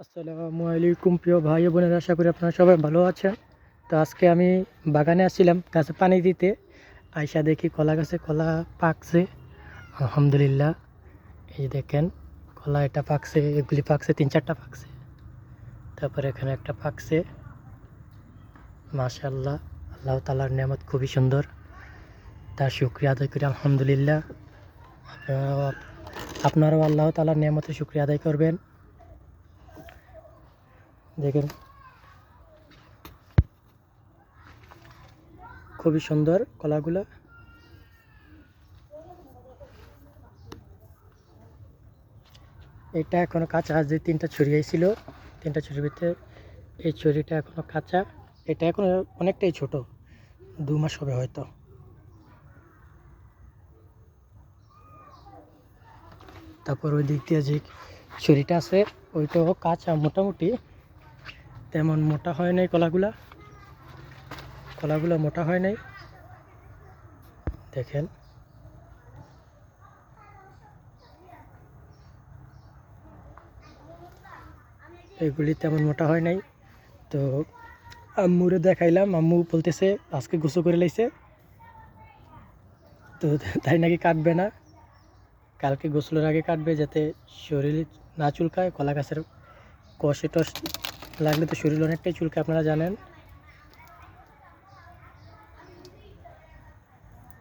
আসসালামু আলাইকুম প্রিয় ভাই বোনেরা, আশা করি আপনারা সবাই ভালো আছেন। তো আজকে আমি বাগানে আসছিলাম গাছে পানি দিতে। আয়সা দেখি কলা গাছে কলা পাকছে, আলহামদুলিল্লাহ। এই দেখেন, কলা এটা পাকছে, এগুলি পাকছে, তিন চারটা পাকছে। তারপরে এখানে একটা পাকছে। মাশাল্লাহ আল্লাহ তালার নিয়ামত খুবই সুন্দর। তার শুক্রিয়া আদায় করি, আলহামদুলিল্লাহ। আপনারাও আপনারাও আল্লাহ তালার নিয়ামতের শুক্রিয়া আদায় করবেন। দেখেন। খুবই সুন্দর কলাগুলা। এটা এখনও কাঁচা, যে তিনটা ছড়ি ছিল তিনটা ছড়ির ভিতরে এই ছড়িটা এখনও কাঁচা। এটা এখন অনেকটাই ছোট, দু মাস হবে হয়তো। তারপর ওই দিক দিয়ে যে ছড়িটা আছে, ওইটাও কাঁচা মোটামুটি। তেমন মোটা হয় নাই কলাগুলা। কলাগুলো মোটা হয় নাই। দেখেন। এগুলি তেমন মোটা হয় নাই। তো আম্মুরে দেখাইলাম, আম্মু বলতেছে, আজকে গোসল করে লাইছে। তো তাই নাকি কাটবে না। কালকে গোসলের আগে কাটবে যাতে শরীর না চুলকায়, কলা গাছের কষে টস লাগলে তো শরীর অনেকটাই চুলকায় আপনারা জানেন।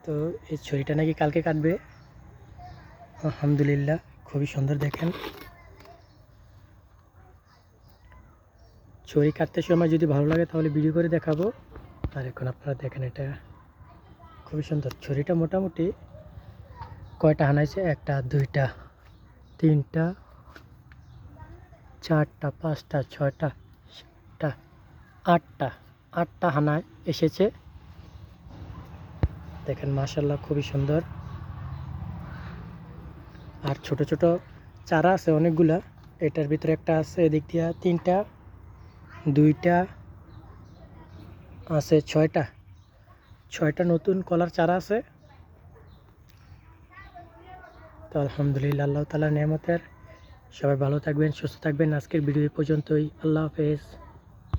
তো এই ছড়িটা নাকি কালকে কাটবে? আলহামদুলিল্লাহ, খুবই সুন্দর দেখেন। ছড়ি কাটতে সময় যদি ভালো লাগে তাহলে ভিডিও করে দেখাবো। আর এখন আপনারা দেখেন এটা। খুবই সুন্দর। ছড়িটা মোটামুটি কয়টা হানাইছে? একটা, দুইটা, তিনটা চারটা, পাঁচটা, ছয়টা, সাতটা, আটটা আটটা হানায় এসেছে। দেখেন মাশাল্লাহ খুবই সুন্দর। আর ছোট ছোট চারা আছে অনেকগুলা। এটার ভিতরে একটা আছে, এদিক দিয়া তিনটা, দুইটা, আছে ছয়টা। ছয়টা নতুন কলার চারা আছে। তো আলহামদুলিল্লাহ, আল্লাহ তালা নিয়ামতের সবাই ভালো থাকবেন সুস্থ থাকবেন। আজকের ভিডিও পর্যন্তই। আল্লাহ হাফেজ।